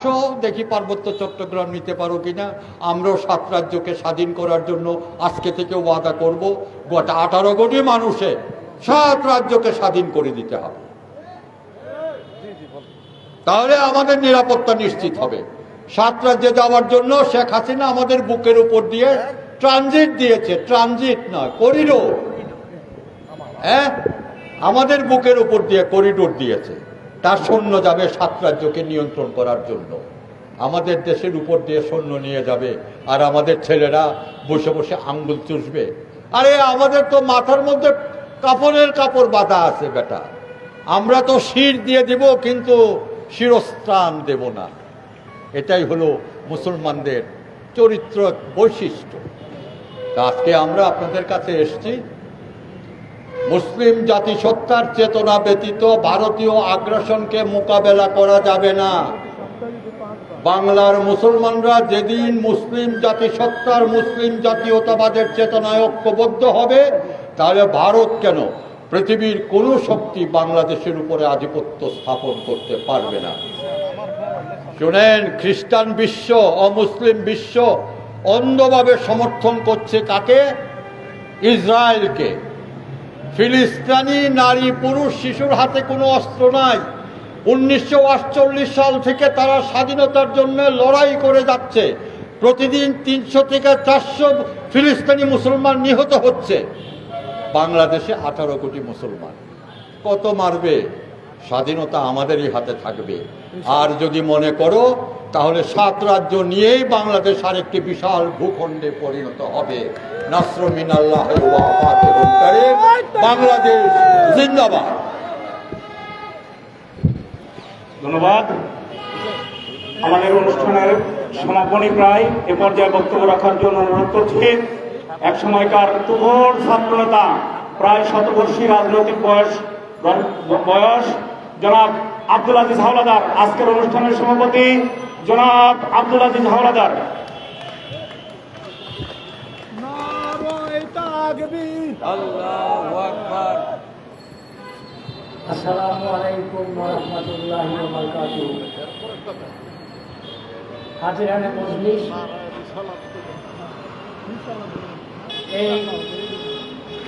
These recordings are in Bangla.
আসো, দেখি পার্বত্য চট্টগ্রাম নিতে পারো কিনা। আমরাও সাত রাজ্যকে স্বাধীন করার জন্য আজকে থেকে ওয়াদা করব। গোটা আঠারো কোটি মানুষে সাত রাজ্যকে স্বাধীন করে দিতে হবে। তাহলে আমাদের নিরাপত্তা নিশ্চিত হবে। সাত রাজ্যে যাওয়ার জন্য শেখ হাসিনা আমাদের বুকের উপর দিয়ে ট্রানজিট দিয়েছে। ট্রানজিট নয় করিডোর। হ্যাঁ? আমাদের বুকের উপর দিয়ে করিডোর দিয়েছে। তার সৈন্য যাবে সাত রাজ্যকে নিয়ন্ত্রণ করার জন্য। আমাদের দেশের উপর দিয়ে সৈন্য নিয়ে যাবে, আর আমাদের ছেলেরা বসে বসে আঙ্গুল চুষবে। আরে, আমাদের তো মাথার মধ্যে কাপড়ের কাপড় বাঁধা আছে বেটা। আমরা তো শির দিয়ে দিব, কিন্তু শিরস্ত্রাণ দেব না। এটাই হলো মুসলমানদের চরিত্র বৈশিষ্ট্য। আজকে আমরা আপনাদের কাছে এসেছি মুসলিম জাতিসত্তার চেতনা ব্যতীত ভারতীয় আগ্রাসনকে মোকাবেলা করা যাবে না। বাংলার মুসলমানরা যেদিন মুসলিম জাতিসত্তার মুসলিম জাতীয়তাবাদের চেতনায় ঐক্যবদ্ধ হবে, তাহলে ভারত কেন পৃথিবীর কোনো শক্তি বাংলাদেশের উপরে আধিপত্য স্থাপন করতে পারবে না? শুনেন, খ্রিস্টান বিশ্ব, অমুসলিম বিশ্ব অন্ধভাবে সমর্থন করছে কাকে? ইসরায়েলকে। ফিলিস্তিনি নারী পুরুষ শিশুর হাতে কোনো অস্ত্র নাই। উনিশশো আটচল্লিশ সাল থেকে তারা স্বাধীনতার জন্য লড়াই করে যাচ্ছে। প্রতিদিন তিনশো থেকে চারশো ফিলিস্তানি মুসলমান নিহত হচ্ছে। বাংলাদেশে আঠারো কোটি মুসলমান। কত মারবে? স্বাধীনতা আমাদেরই হাতে থাকবে। আর যদি মনে করো, তাহলে সাত রাজ্য নিয়েই বাংলাদেশ আরেকটি বিশাল ভূখণ্ডে পরিণত হবে। নাসর মিনাল্লাহ ওয়া ফাতিহুল কারীম। বাংলাদেশ ধন্যবাদ। আমাদের অনুষ্ঠানের সমাপনী প্রায় এ পর্যায়ে বক্তব্য রাখার জন্য অনুরোধ করছি। এক সময়কার তুঘর ছাত্রনেতা, প্রায় শতবর্ষী রাজনৈতিক বয়স বয়স, জনাব আব্দুল আজিজ হাওলাদার। আজকের অনুষ্ঠানের সভাপতি জনাব আব্দুল আজিজ হাওলাদার।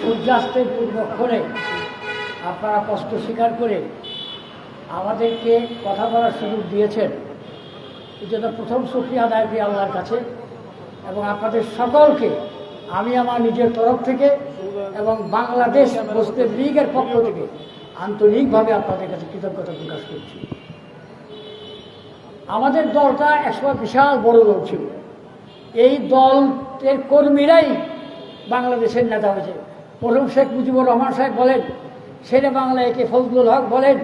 সূর্যাস্তের পূর্বক্ষণে আপনারা কষ্ট স্বীকার করে আমাদেরকে কথা বলার সুযোগ দিয়েছেন। এই জন্য প্রথম সুক্রিয়া আদায় করি আল্লাহর কাছে এবং আপনাদের সকলকে আমি আমার নিজের তরফ থেকে এবং বাংলাদেশ মুসলিম লীগের পক্ষ থেকে আন্তরিকভাবে আপনাদের কাছে কৃতজ্ঞতা প্রকাশ করছি। আমাদের দলটা একসময় বিশাল বড় দল ছিল। এই দলের কর্মীরাই বাংলাদেশের নেতা হয়েছে। প্রথম শেখ মুজিবুর রহমান সাহেব বলেন, শেরে বাংলা একে ফজলুল হক বলেন,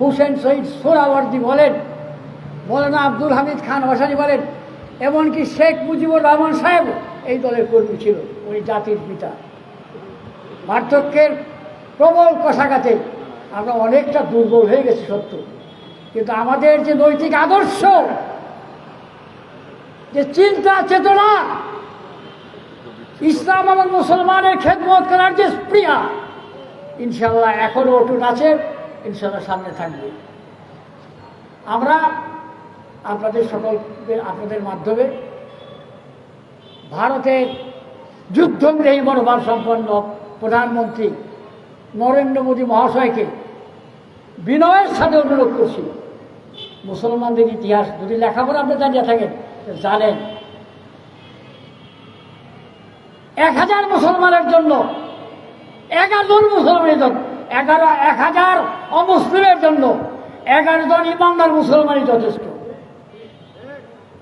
হুসেন শহীদ সোহরাওয়ার্দি বলেন, মৌলানা আব্দুল হামিদ খান ভাসানি বলেন এমনকি শেখ মুজিবুর রহমান সাহেব এই দলের কর্মী ছিল, উনি জাতির পিতা। পার্থক্যের প্রবল কষাঘাতে আমরা অনেকটা দুর্বল হয়ে গেছি সত্য। কিন্তু আমাদের যে নৈতিক আদর্শ, যে চিন্তা, চেতনা, ইসলাম এবং মুসলমানের খেদমত করার যে স্প্রিয়া ইনশাল্লাহ এখনও অটুট আছে ইনশাল্লাহ সামনে থাকবে। আমরা আপনাদের সকল আপনাদের মাধ্যমে ভারতের যুদ্ধবিরোহী মনোভাব সম্পন্ন প্রধানমন্ত্রী নরেন্দ্র মোদী মহাশয়কে বিনয়ের সাথে অনুরোধ করছি। মুসলমানদের ইতিহাস, যদি লেখাপড়া আপনি জানিয়ে থাকেন জানেন। এক হাজার মুসলমানের জন্য, এগারো জন মুসলমানের জন্য, এগারো, এক হাজার অমুসলিমের জন্য, এগারো জন ইমানদার মুসলমানই যথেষ্ট।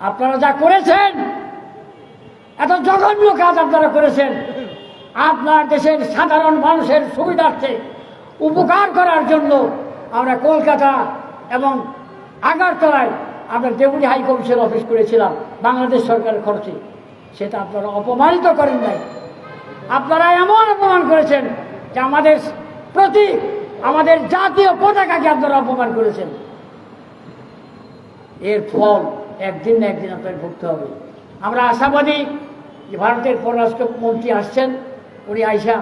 আপনারা যা করেছেন, এত জঘন্য কাজ আপনারা করেছেন। আপনার দেশের সাধারণ মানুষের সুবিধার্থে উপকার করার জন্য আমরা কলকাতা এবং আগারতলায় আমরা ডেপুটি হাই কমিশন অফিস করেছিলাম, বাংলাদেশ সরকারের খরচে। সেটা আপনারা অপমানিত করেন নাই। আপনারা এমন অপমান করেছেন যে আমাদের প্রতি আমাদের জাতীয় পতাকাকে আপনারা অপমান করেছেন। এর ফল একদিন না একদিন আপনাকে ভুগতে হবে। আমরা আশাবাদী যে ভারতের পররাষ্ট্রমন্ত্রী আসছেন, উনি আইসা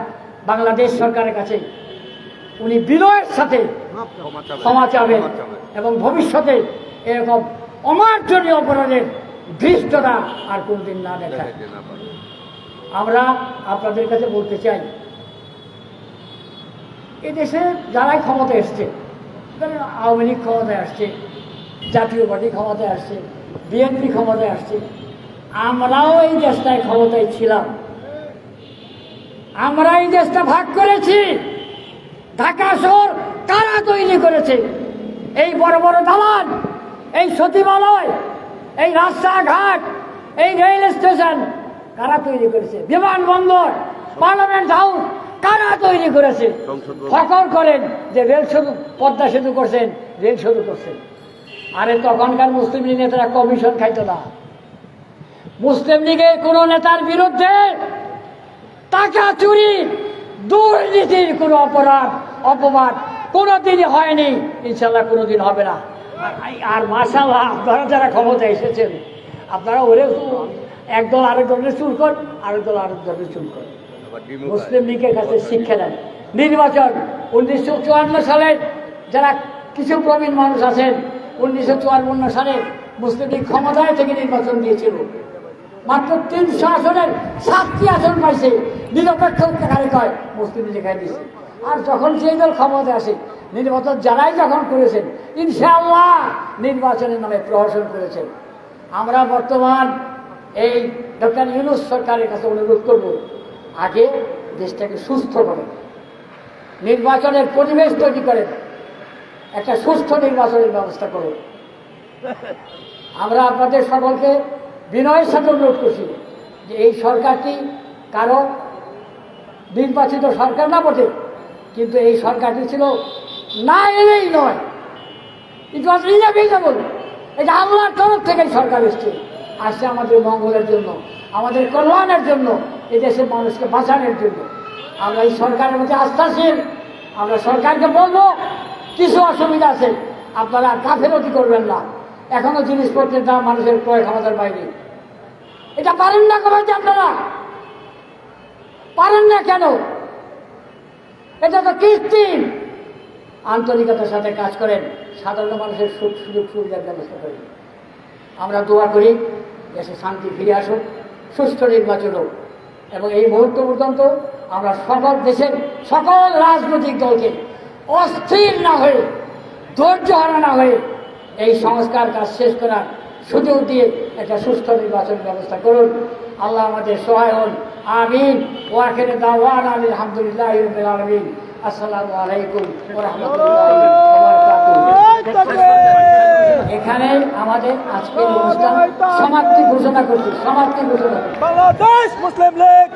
বাংলাদেশ সরকারের কাছে, উনি বিনয়ের সাথে ক্ষমা চাবেন এবং ভবিষ্যতে এরকম অমার্জনীয় অপরাধের ধৃষ্টতা আর কোনদিন না দেখায়। আমরা আপনাদের কাছে বলতে চাই, এদেশে যারাই ক্ষমতা এসছে আওয়ামী লীগ ক্ষমতায় আসছে জাতীয় পার্টি ক্ষমতায় আসছে বিএনপি ক্ষমতায় আসছে। আমরাও এই দেশটায় ক্ষমতায় ছিলাম। আমরা এই দেশটা ভাগ করেছি। ঢাকা শহর কারা তৈরি করেছে? এই বড় বড় দালান এই সচিবালয় এই রাস্তাঘাট এই রেল স্টেশন কারা তৈরি করেছে? বিমানবন্দর পার্লামেন্ট হাউস কারা তৈরি করেছে? ফকর করেন যে রেল সেতু পদ্মা সেতু করছেন রেল সেতু করছেন। আরে তখনকার মুসলিম লীগ নেতারা কমিশন খাইত না। মুসলিম লীগের কোন নেতার বিরুদ্ধে টাকা চুরি দুর্নীতির কোনো অপরাধ অপবাদ কোনোদিনই হয়নি। ইনশাল্লাহ কোনোদিন হবে না। আর- মাসাল্লাহ আপনারা যারা ক্ষমতা এসেছেন আপনারা ওরে একদল আরেক দলের চুর কর আরেক দল আরেক দলের চুর কর। মুসলিম লীগের কাছে শিক্ষা দেন নির্বাচন উনিশশো চুয়ান্ন সালের যারা কিছু প্রবীণ মানুষ আছেন উনিশশো চুয়ান্ন সালে মুসলিম লীগ ক্ষমতায় থেকে নির্বাচন দিয়েছিল। মাত্র তিনশো আসনের সাতটি আসন পাইছে, নিরপেক্ষ কারিকয় মুসলিম লেখায় দিয়েছে আর যখন সেই দল ক্ষমতায় আসে, নির্বাচন যারাই যখন করেছেন, ইনশাআল্লাহ নির্বাচনের নামে প্রহসন করেছেন। আমরা বর্তমান এই ডক্টর ইউনুস সরকারের কাছে অনুরোধ করব, আগে দেশটাকে সুস্থ করেন। নির্বাচনের পরিবেশ তৈরি করেন। একটা সুস্থ নির্বাচনের ব্যবস্থা করুন। আমরা আপনাদের সকলকে বিনয়ের সাথে অনুরোধ করছি যে এই সরকারটি কারও নির্বাচিত সরকার না বটে, কিন্তু এই সরকারটি ছিল না এলেই নয়। ইট ওয়াজ ইনএভিটেবল এটা আল্লাহর তরফ থেকে সরকার এসছে, আসছে আমাদের মঙ্গলের জন্য, আমাদের কল্যাণের জন্য এই দেশের মানুষকে বাঁচানোর জন্য। আমরা এই সরকারের মধ্যে আস্থাশীল, আমরা সরকারকে বলব কিছু অসুবিধা আছে, আপনারা কাফেরতি করবেন না? এখনও জিনিসপত্রের দাম মানুষের ক্রয় ক্ষমতার বাইরে। এটা পারেন না কমাইতে আপনারা? পারেন না কেন? এটা তো কৃত্রিম। আন্তরিকতার সাথে কাজ করেন, সাধারণ মানুষের সুখ সুযোগ সুবিধার ব্যবস্থা করেন। আমরা দোয়া করি, দেশে শান্তি ফিরে আসুক সুষ্ঠু নির্বাচন হোক। এবং এই মুহূর্ত পর্যন্ত আমরা সকল দেশের সকল রাজনৈতিক দলকে অস্থির না হয়ে, ধৈর্য হারা না হয়ে এই সংস্কার কাজ শেষ করার সুযোগ দিয়ে একটা সুস্থ নির্বাচন ব্যবস্থা করুন। আল্লাহ আমাদের সহায় হন। আমিন। ওয়াখের দাওয়ান আলী আলহামদুলিল্লাহ আলমিন। আসসালামু আলাইকুম। এখানে আমাদের আজকের অনুষ্ঠান সমাপ্তি ঘোষণা করছি, সমাপ্তি ঘোষণা বাংলাদেশ মুসলিম লীগ।